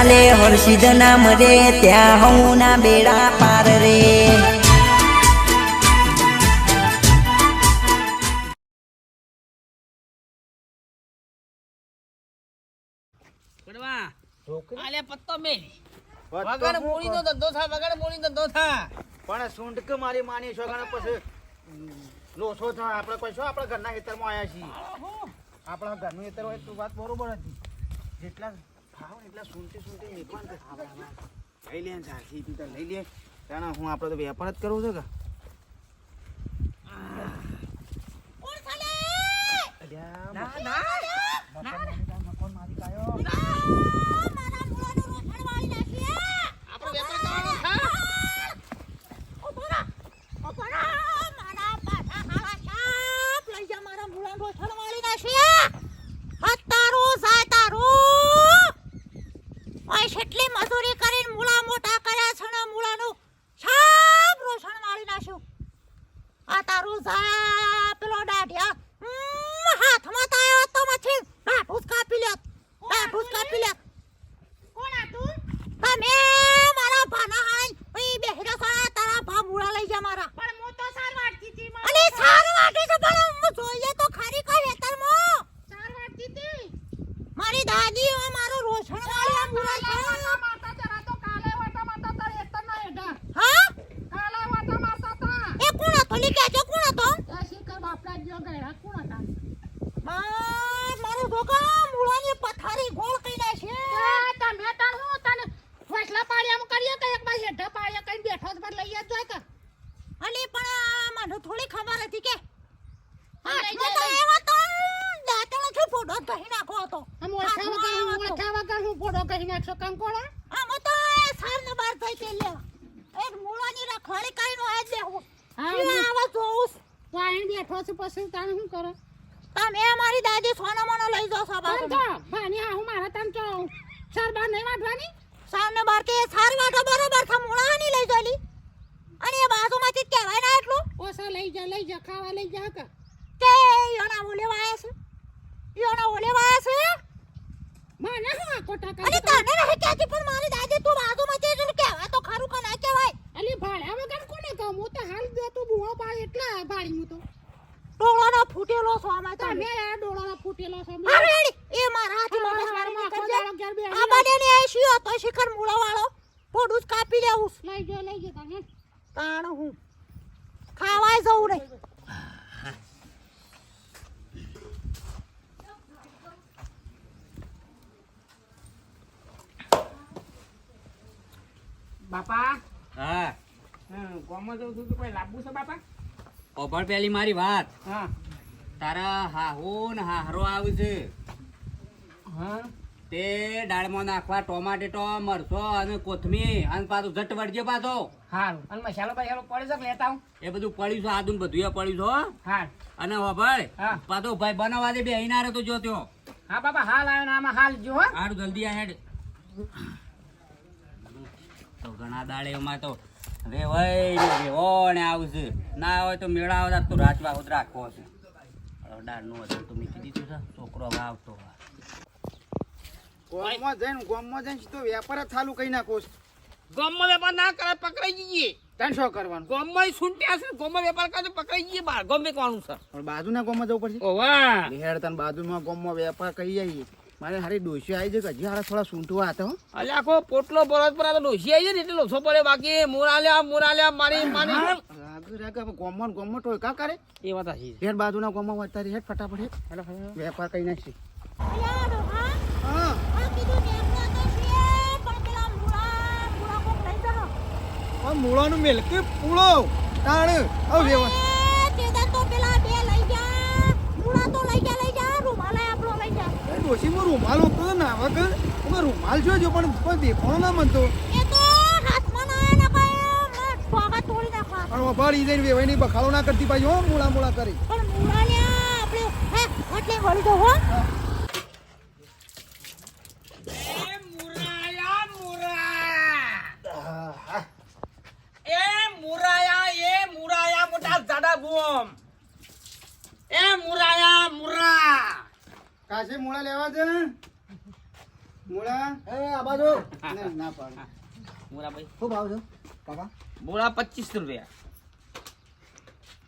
ચાલે હર્ષિદ નામ રે ત્યાં હું ના બેડા પાર રે. પડવા છોકરી આલે પત્તો મે. પત્તો વગર હું મૂળી નો ધંધો થા વગર મૂળી નો ધંધો થા. પણ સૂંઢ મારી માની પછી? લોસો થાય આપણે કોઈ શું આપણા ઘરના ખેતરમાં આવ્યા છીએ. આપણા ઘરનું ખેતર હોય તો વાત બરોબર હતી. જેટલા ખાવ એટલા સૂંટી સૂંટી નીકળવા ને ખાવા ખાવા. લઈ લે ને સાચી તું તો લઈ લે. તાણા હું આપણે તો વેપાર જ કરવો છે કે. ના ના. મકાન મારી કાયો. આપણો વેપાર કરવાનો થા કેટલી મજૂરી કરીને મૂળા મોટા કર્યા છે ને મૂળાનું સાપ રોષણ મારી નાખ્યું આ તારું ઝા પેલો દાઢિયા ઉમ, હાથમાં તો આવ્યો તો મછી દાઢું જ કાપી લ્યો દાઢું જ કાપી લ્યો કોણ હતું તમે મારા ભાના હાઈ ઓય બેહરા સા તારા ભા મૂળા લઈ જા મારા પણ હું તો સાર વાટતી હતી અલે સાર વાટી છે પણ હું જોઈએ તો ખરી કઈ હેતર મો સાર વાટતી હતી મારી દાદી ઓ મારો રોષણ વાળી આ મૂળા છે માતા જરા તો કાલે વાટા માતા તાર હેતર ના હેડા હા કાલે વાટા માતા તા એ કોણ હતો લી કેજો કોણ હતો એ શીકર બાપડા જો ગયા કોણ હતા મા મારો ડોકા મૂળાની પથારી ગોળ કઈ નાખે તમે તાર હું તને ફસલા પાડ્યામાં કરીએ કે એક બાજુ હેઠા પાડ્યા કઈ બેઠો તો પર લઈ જ જાય કે અલી પણ મને થોડી ખબર હતી કે હાથમાં તો એવા તો દાંતણોથી ફોટો જ કહી નાખો હતો હાથમાં આવ્યો હતો. આમાં તો એ સારને બાર થઈ તે લે એક મૂળાની રખવાળી કરીને આજ દેવું આવા જોઉં તમે મારી દાદી સોનો મોનો લઈ જાઓ સાબા સામને બાર કે સાર વાટો બરોબર થા મૂળાની લઈ જોલી અને એ બાજુમાંથી કહેવાય ના એટલું ઓ સર લઈ જા લઈ જા ખાવા લઈ જા કે યોના ઓલે વાયા છે. યોના ઓલે વાયા છે. અને તને નહીં કહેતી પણ મારી દાદી તું બાજુમાંથી જ કહેવાય તો ખરું કે ના કહેવાય? ડોળાનો ફૂટેલો છો અમે તમે અરે એ મારા હાથમાં મગજમારી નહીં કરજે. આ બધાને એ શિયો તો શિખર મૂળો વાળો પોડું જ કાપી લેવું લઈ ગયો લઈ તાણ હું. ખાવાય જવું નહીં. બાપા? હા. હમ, ગામમાં જવું છું તો કોઈ લાંબુ છે બાપા? ઓભળ પેલી મારી વાત. હા. તારા હાહો ને હાહરો આવશે હા. તે દાળમાં નાખવા ટોમાટેટો મરચો અને કોથમીર અને પાછું ઝટ વળજે પાછો. હારું. અને મસાલો બસાલો પડે છે લેતા એ બધું પડ્યું છે આદુ બધું એ પડ્યું છે હો. હા અને ભાઈ. પાછો ભાઈ બનાવવા દે બે અહીં તો જો ત્યો હા બાપા હાલ આવ્યો ને આમાં હાલ જો હો. હારું જલ્દી આ હેડ તો ઘણા દાડે એમાં તો રેવાય ને રેવો ને આવશે. ના હોય તો મેળા આવતા તો રાજવા ખુદ રાખવો છે. દાળનું હતું તો મૂકી દીધું છે. છોકરો હવે આવતો ગોમમાં જઈને ગોમમાં જઈને તો વેપાર જ ચાલુ કરી નાખો ગોમમાં વેપાર ના કરે પકડાઈ જઈએ. તાણ શું કરવાનું? ગોમમાં સુંટ્યા છે ગોમમાં વેપાર કરે તો પકડાઈ જઈએ બહાર. ગામ વેચવાનું છે. પણ બાજુના ગોમમાં જવું પડશે. ઓવા. હેડ તને બાજુમાં ગોમમાં વેપાર કરી જઈએ મારે હારી ડોસી આવી જાય કે હજી હારા થોડા સૂંટવા હતા હો. અલે આખો પોટલો બરોબર પર આ તો ડોસી આવી જાય ને એટલે લોસો પડે બાકી. મોરાલ્યા મોરાલ્યા મારી મારી. રાગ રાગ હવે ગામમાં ને ગામમાં ટોયકા કરે? એ વાત હશે હેડ બાજુના ગામમાં વધતા હેડ ફટાફટ હેડ વેપાર કરી નાખી અલ્યા હા. આ કીધું નેમનો તો છે પણ પેલા મૂળા મૂળા કોક લઈ જાઓ. પણ મૂળાનું મિલકે પૂળો. તાણ. આવ વેવા એ તેદા તો પેલા બે લઈ જા મૂળા તો લઈ જા લઈ જા રૂમાલે આપણો લઈ જા ડોસીમાં રૂમાલ હતો ના વગર એમાં રૂમાલ જોજો પણ કોઈ દેખાણો ના મનતો એ તો હાથમાં ના આયા ના કઈ ટોગા તોડી નાખવા. પણ વભાડી જઈને વેવાઈની બખાડો ના કરતી ભાઈ હો મૂળા મૂળા કરી. પણ મૂળા ને આપણે હે એટલે વળી તો હો. મુરાયા મુરા એ મુરાયા એ મુરાયા મોટા જાડા ગુમ એ મુરાયા મુરા. કાશે મૂળા લેવા છે મૂળા? એ આ બાજુ. ના, ના મૂળા મોરાભાઈ શું ભાવ છે કાકા? મૂળા પચીસ રૂપિયા.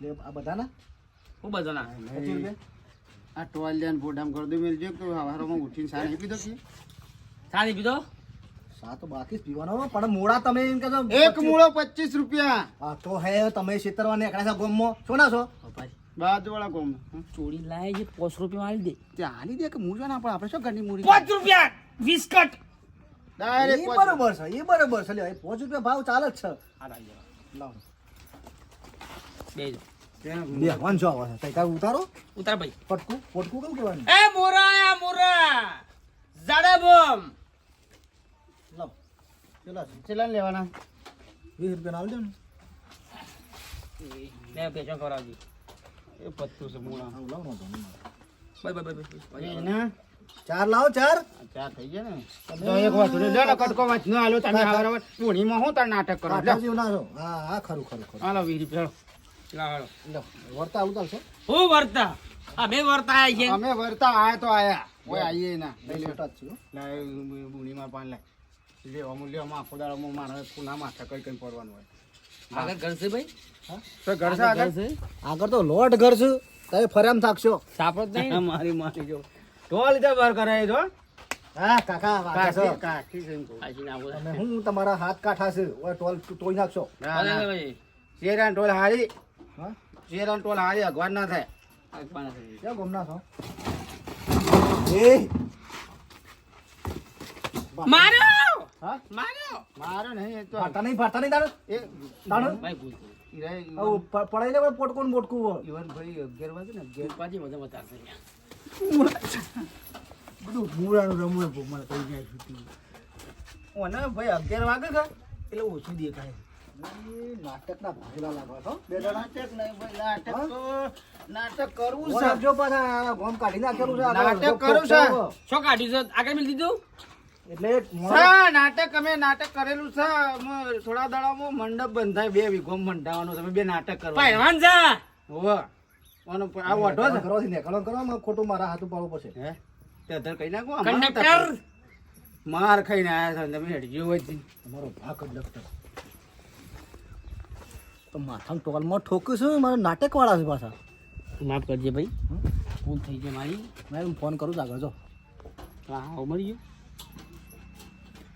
લે આ બધાના? શું બધાના? પચીસ રૂપિયા? આ ટોયલ ફોટામ કરી દઉં મેલજો તો હવારોમાં ઉઠીને સા નહીં પીધો કે. સાદી પીધો સા તો બાકી પીવાનો પણ મોડા તમે એમ એક મૂળો પચીસ રૂપિયા. હા તો હે તમે છેતરવા એકડા છો ગોમમાં છો ના છો? બાજુવાળા કોમ. ચોરી લાય છે પાંચ રૂપિયા મારી દે. ત્યાં આલી દે કે મૂળો ના પણ આપણે શું ઘરની મૂળી પાંચ રૂપિયા વીસ કટ એ ડાયરેક્ટ બરોબર છે એ બરોબર છે. લે પાંચ રૂપિયા ભાવ ચાલે જ છે. લાવો. બે બે વાન આવે છે. તઈ ઉતારો? ઉતાર ભાઈ. પટકું પટકું કેવું કહેવાનું એ મોરા આ મોરા. જાડા બોમ. લાવ. લેવાના? વીસ રૂપિયા આવજો ને. બે પેચો કરાવજી એ પત્તું છે મૂળા હું લાવ નો તો. બાય બાય બાય એને ચાર લાવો ચાર ચાર થઈ ગયા ને તો એક વાત લે ને કટકો વાંચ ન આલો તમે હારો પૂણી માં હું તાર નાટક કરો લે હા હા ખરું ખરું ખરું હાલો વીસ રૂપિયા લાવો લો વર્તા આવું ચાલશે હું વર્તા આ બે વર્તા આયા છે અમે વર્તા આયા તો આયા ઓય આઈએ ના બે છોટા જ છું લાય બુણીમાં પાન લે અમુ લ્યો માં આખો માં મારે પુના માથા કઈ કઈ પડવાનું હોય આગળ ભાઈ? તો આગળ આગળ? તો લોટ ઘર છે. તમે ફરામ થાકશો. સાપડો નહીં મારી મારી જો. ઢોલ લીધે બહાર કરાય તો હા કાકા તમે તમારા હાથ કાઠા છે. ઓય ટોલ તોડી નાખશો. શેરાન ટોલ હારી. હા? ચેરા ટોલ હારી અગવાન ના થાય. ક્યાં ગમના છો? એ માર્યો હા? માર્યો મારે નહીં તો ફાટા નહીં ફાટા નહીં તાણ એ તાણ ભાઈ ભૂલ થઈ ઈરાય આવું પ- પડાઈ લે પણ પોટકું ને બોટકું ઈવન ભાઈ અગિયાર વાગે ને અગિયાર પાછી મજા બતાવશે બધું મૂળાનું રમવું મને કહી જાય છૂટી ઓને ભાઈ અગિયાર વાગે કે એટલે ઓછું દેખાય. લાગો છો બે નાટક નહીં ભાઈ નાટક નાટક કરવું છે. આપજો પાછા ગોમ કાઢી નાખેલું છે નાટક કરું છે. શું કાઢ્યું છે? આગળ મેં લીધું એટલે નાટક અમે નાટક કરેલું છે. થોડા દાડામાં મંડપ બંધાય બે વીઘો બંધાવાનો તમે બે નાટક કરવા પહેલવાન છે હોવે. ઓનો આ વઢો છે. ઘરોથી નીકળો કરો ખોટું મારા હાથ પાડવું પડશે. હે? તે અધર કહી નાખો કંડક્ટર. માર ખાઈને આયા છો ને તમે હેડજો હોય જ. તમારો ભાગ જ લખતો તો માથામાં ટોલમાં ઠોકું છું મારા નાટક વાળા છે પાછા. માફ કરજે ભાઈ. ફોન થઈ જાય મારી. મેં ફોન કરું છું આગળ જો. હા મળી ગયું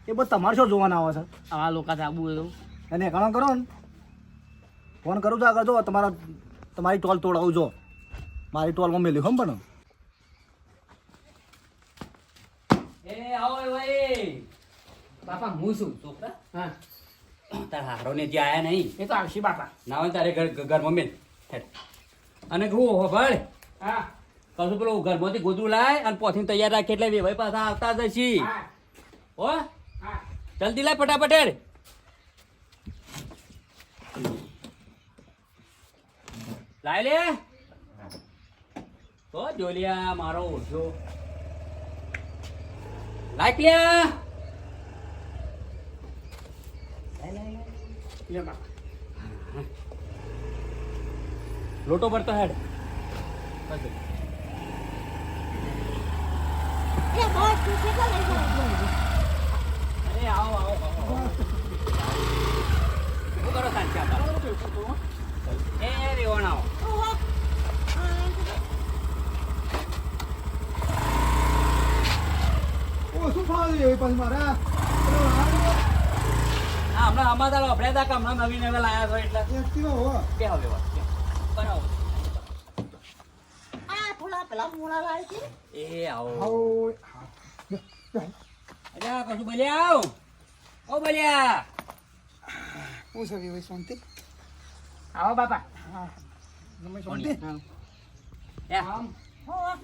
એ બધું તમારે શું જોવાના આવે છે? આવા લોકો આબુ એવું એને ઘણો કરો ને. ફોન કરું છું આગળ જો તમારા તમારી ટોલ તોડાવું જો મારી ટોલમાં મેલ્યું હમ પણ. એ આવો ભાઈ. બાપા હું છું? છોકરા? હા. તાર હારો ને જે આયા નહીં. એ તો આવશે બાપા. ના હોય તારે ઘર ઘરમાં મેલ. અને હું હોભળ હા. કશું પેલું ઘરમાંથી ગોદું લાય અને પોથીને તૈયાર રાખે એટલે બે ભાઈ પાછા આવતા જશી હા? જલ્દી લાય ફટાફટ હેડ. લાય લે. તો જોલિયા મારો ઓછો. લાય પ્યા લે લોટો ભરતો હેડ. બસ. એ બસ તું કેટલા લઈ જાય અરે આવો આવો આવો શું કરો સાચા એ રેવણ આવો ઓહો હા, એમ તો ઓ શું ફાવી એ પછી મારા હા હમણાં અમારા વાપર્યા હતા કે હમણાં નવી નવી લાયા છો એટલે કે હવે વાત કે. બરાબર આ થોડા પેલા મોડા લાવે છે એ આવો અલ્યા કશું બોલ્યા આવ ઓ બોલ્યા હું છે ભાઈ શાંતિ આવો બાપા.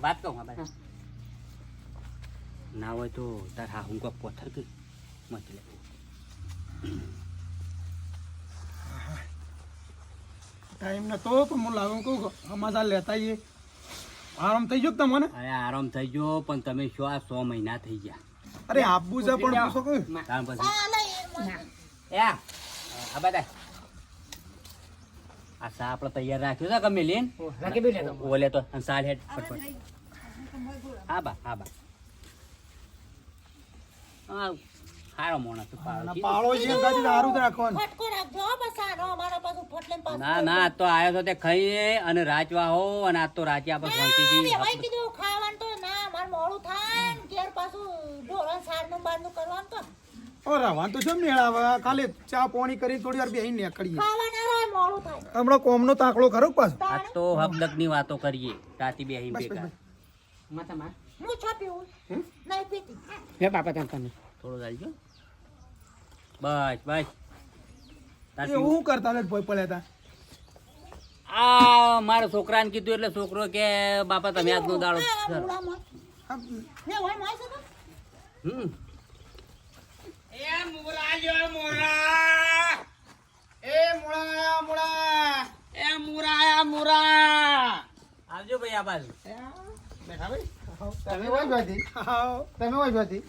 વાત કહું ના હોય તો તાર હા હું કોઈ પથ્થર કે મત લે. ટાઈમ નતો પણ હું લાવું કહું અમારા લેતા આવીએ. આરામ થઈ ગયો તમને? અરે આરામ થઈ ગયો પણ તમે શું આ સો મહિના થઈ ગયા. અરે આપવું છે પણ પૂછો કે તાર પછી. એ આ બધા. આ સા આપણે તૈયાર રાખ્યો છે ગમે લેન રાખી બી લેતો ઓલે તો અને સાલ હેડ ફટફટ. હા બા હા બા. આ હારો મોણા તો પાળો પાળો છે સારું જ રાખવાનું. ફટકો રાખજો હો બસ આનો અમારા પાછું ફટલે પાછું ના ના તો આયો તો તે ખાઈએ અને રાચવા હો અને આજ તો રાચી આપણે શાંતિથી ભાઈ કીધું ખાવાનું તો ના માર મોળું થાય ને ઘેર પાછું ઢોરણ સારનું બારનું કરવાનું તો. ઓરા રવાન જો મેળાવા. કાલે ખાલી ચા પોણી કરી થોડી વાર બેહીને નીકળીએ. ખાવાના મોડું થાય. હમણાં કોમનો તાકડો ખરો પાછો? આજ તો હકદકની વાતો કરીએ. રાતી બે માં હું છો પીવું. નહીં પીતી. થોડો ચાલજો બસ બસ. તાર હું શું કરતા હતા? ભોય પડ્યા હતા. આ મારા છોકરાને કીધું એટલે છોકરો કે બાપા તમે આજનો દાડો આ. ને? હમ. એ મોરા જો મોરા એ મુળા. આવજો આ બાજુ. બેઠા ભાઈ? તમે હોય જોતી તમે હોય જોતી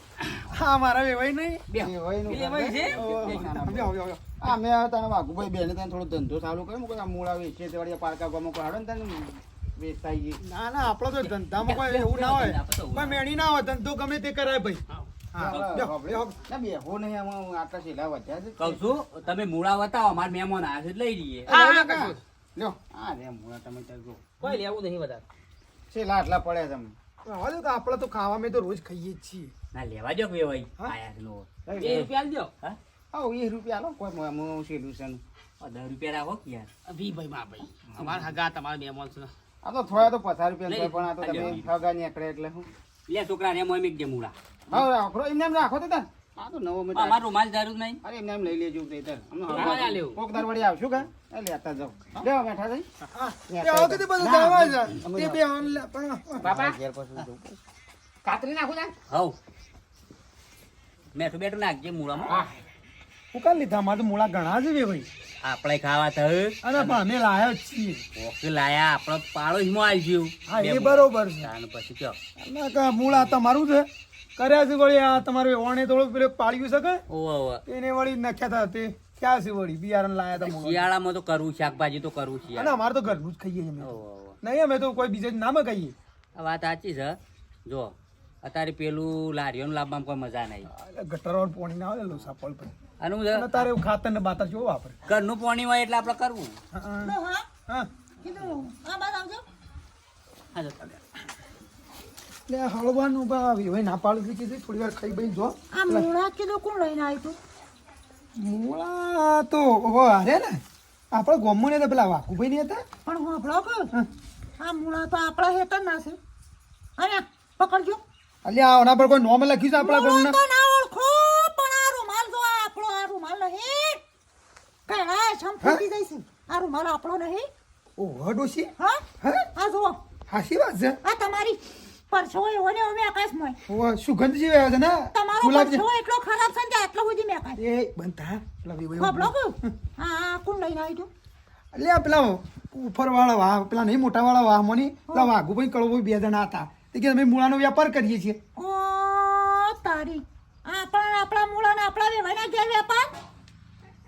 હા મારા વેવાઈ નહીં. વેવાઈનું વેવાઈ છે? આવ્યો, આવ્યો, આવ્યો. આ મેં તને વાઘુભાઈ બેને તને થોડો ધંધો ચાલુ કર્યો. મૂકો આ મૂળા વેચે તે વળી પારકા કોઈ હાડો ને તને વેચતા ના ના આપડે તો ધંધામાં કોઈ એવું ના હોય. કોઈ મેણી ના હોય. ધંધો ગમે તે કરાય ભાઈ. હા. આપણે લ્યો, આપણે લ્યો. ના બેહો નહીં આમાં આટલા છેલ્લા વધ્યા છે. તમે મૂળા બતાવો અમાર મહેમાન આવ્યા છે લઈ લઈએ હા હા કશું. લ્યો. આ રે મૂળા તમે જો. કોઈ લેવું નહીં વધારે. છેલ્લા આટલા પડ્યા તમને હાલો તો આપણે તો ખાવા મેં તો રોજ ખાઈએ જ છીએ. ના લેવા જો કે ભાઈ આયા છે લો. બે રૂપિયા દો હા? આવો વીસ રૂપિયા લો કોઈ મ- મ- છે દુસન આ દસ રૂપિયા રાખો કે યાર. વી ભાઈ માં ભાઈ. અમાર હગા તમારા મહેમાન છે. આ તો થોડા તો પચાસ રૂપિયા પણ આ તો તમે. હગા નીકળે એટલે હું લે છોકરા ને મોય મીક દે મૂળા. હા રાખો. એમને રાખો તો તાર આ તો નવો મેં અમાર રૂમાલ જરૂર નહીં. અરે એમને એમ લઈ લેજો તે અમને લેવું. કોક દર આવશું કે એ લેતા જાઓ. લેવા બેઠા થઈ. એ આવો કીધું બધું દવા છે તે બે આમ બાપા. ઘેર પાછું જવું. કાતરી નાખું તાર હવ. મેઠું બેઠું નાખજે મૂળામાં. હું. કાલ લીધા મારે તો મૂળા ઘણા છે ભાઈ આપણે ખાવા થયું અને પણ અમે લાયા જ છીએ. ઓકે લાયા. આપણો પાડોશમાં આવી ગયું હા એ બરોબર છે. પછી કયો? મૂળા તમારું છે? કર્યા છે વળી આ તમારે ઓણે થોડું પેલું પાડ્યું શકે ઓવા ઓવા. એને વળી નાખ્યા હતા તે. ક્યાં છે વળી? બિયારણ લાયા હતા શિયાળામાં તો કરવું શાકભાજી તો કરવું અને અમારે તો ઘરનું જ ખાઈએ અમે. ઓવો ઓવો. નહીં અમે તો કોઈ બીજે નામ ખાઈએ આ વાત સાચી છે. જો અત્યારે પેલું લારીઓનું લાવવામાં કોઈ મજા નહીં. ગટરો પોણી ના આવે લો સાપડ પર અને હું અને તારે એવું ખાતર ને બાતર જો વાપરે ઘરનું પાણી હોય એટલે આપણે કરવું. હા, હા હા. કીધું. હા બાદ આવજો. હા જો એટલે હળવાનું બા હવે ના પાડું કીધું થોડી વાર ખાઈ બઈ જો. આ મૂળા કીધું કોણ લઈને આવ્યું તું? મૂળા તો ઓહો અરે ને. આપણે ગોમો ને પેલા વાકુભાઈ ને હતા? પણ હું આપણો કહું આ મૂળા તો આપણા હેતર ના છે. અરે પકડજો. અલ્યા ઓના પર કોઈ નોમ લખ્યું છે આપણા મૂળો ગોમના? ના ઓળખો પણ આ રૂમાલ જો આપણો આ રૂમાલ નહીં. કયા છમ ફૂટી જઈશું આ રૂમાલ આપણો નહીં. ઓહો ડોશી. હા? હા? આ જો હાસી વાત છે. આ તમારી. પરસો એવો ને અમે આકાશમાં ઓહો સુગંધ જેવી આવે છે ને? તમારો પરસો એટલો ખરાબ છે ને કે આટલો સુધી મેં એ બનતા હા આ કોણ લઈને અલ્યા પેલા ઉપર વાળા વાહ પેલા નહીં મોટા વાળા વાહ મની. પેલા વાઘુભાઈ કળોભાઈ બે જણા હતા. તે કે અમે મૂળાનો વેપાર કરીએ છીએ. ઓ તારી. આપણા આપણા મૂળા ને આપણા વેવાઈના ઘેર વેપાર?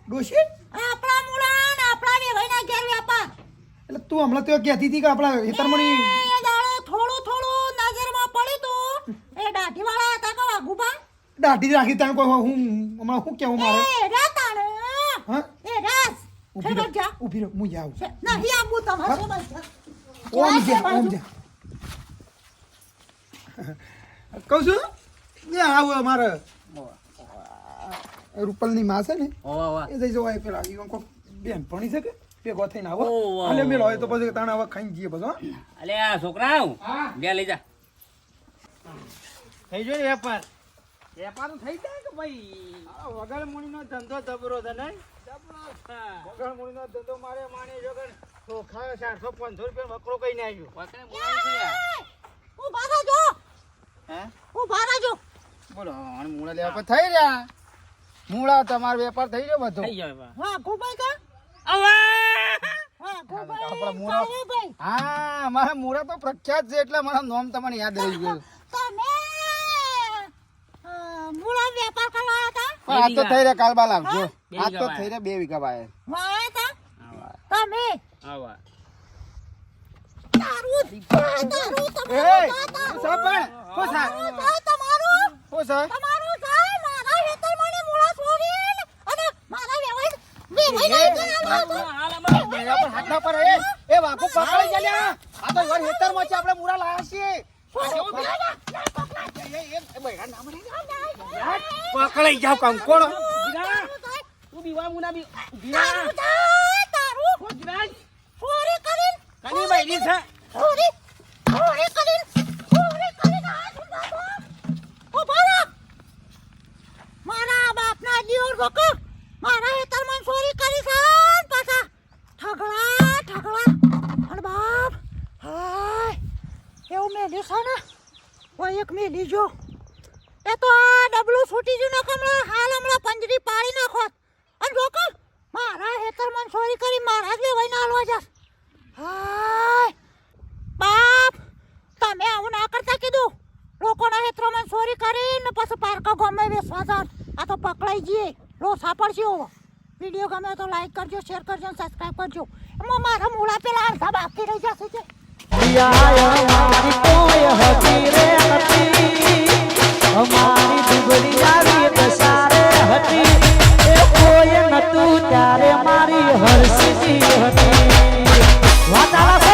ડોશી? આપણા મૂળા ને આપણા વેવાઈના ઘેર વેપાર. એટલે તું હમણાં તો કહેતી હતી કે આપણા હેતરમણી તું એ દાઢી વાળા હતા કે વાઘુબા દાઢી રાખી ત્યાં કોઈ હું હમણાં શું કેવું મારે? એ રે તાણ હા? એ રાસ ઊભી રહો જા ઊભી રહો હું જાઉં. છે- નહીં આવું તમારે ઓમ જા ઓમ જા. કહું છું? એ આવું અમારે રૂપલની માં છે ને એ જઈ જવાય પેલા કોક બેન ભણી શકે ભેગો થઈને આવો. અલે વાહ, હોય તો પછી તાણે હવે ખાઈને જઈએ બધો અલે આ છોકરા બે લઈ જા. થઈ જોઈ વેપાર? વેપાર થઈ જાય કે ભાઈ? વગર મૂડીનો ધંધો જબરો છે વગર મૂડીનો ધંધો મારે માની જો કે ચોખા ચારસો પાંચસો રૂપિયા વકરો કઈ આવ્યો. યાર. ઊભા રહેજો! હે? ઊભા બોલો મૂળા લેવા થઈ રહ્યા. મૂળા તમારો વેપાર થઈ ગયો બધો. થઈ જાય હા વાઘુભાઈ કા? આપણા વાઘુભાઈ મૂળા- કાળુભાઈ હા મારા મૂળા તો પ્રખ્યાત છે એટલે મારા નામ તમને યાદ રહી ગયું. આ તો થઈ રહ્યા કાલબા લાવજો આ થઈ રહ્યા બે વીઘા વાય. તમે? આવા તારું તારું એ એ વાકો પકડી જલ્યા આપણે મુરા લાયા. પકડાઈ જાવ કંકોણ તું બીવા મુના બી તારું જા, તારું. ચોરી કરીને કની બૈરી છે. ચોરી ચોરી કરીને આ. ઊભો મારા બાપના જીવન રોકો મારા હેતરમાં ચોરી કરી છે ને પાછા ઠગડા ઠગડા અને બાપ હાય એવું મેલ્યું છે ને એક એ તો આ ડબલું છૂટી ગયું ને હમણાં, હાલ હમણાં પંજરી પાડી નાખો અને રોકો મારા હેતરમાં સોરી કરી મારા જ લેવાઈ ના હાલવા જાસ હાય, બાપ, તમે આવું ના કરતા કીધું. લોકોના હેતરોમાં સોરી કરીને પછી પાર્કો ગમે વેસવા જાત. આ તો પકડાઈ જઈએ લો સાપડશે એવો વીડિયો ગમે તો લાઈક કરજો શેર કરજો સબસ્ક્રાઈબ કરજો. એમાં મારા મૂળા પેલા અડધા બાકી રહી જશે છે દુબરિયા અમારી કોઈ હતી રે હતી અમારી દુબરિયા ત્યારે મારી હરસીજી હતી વાતાવરણ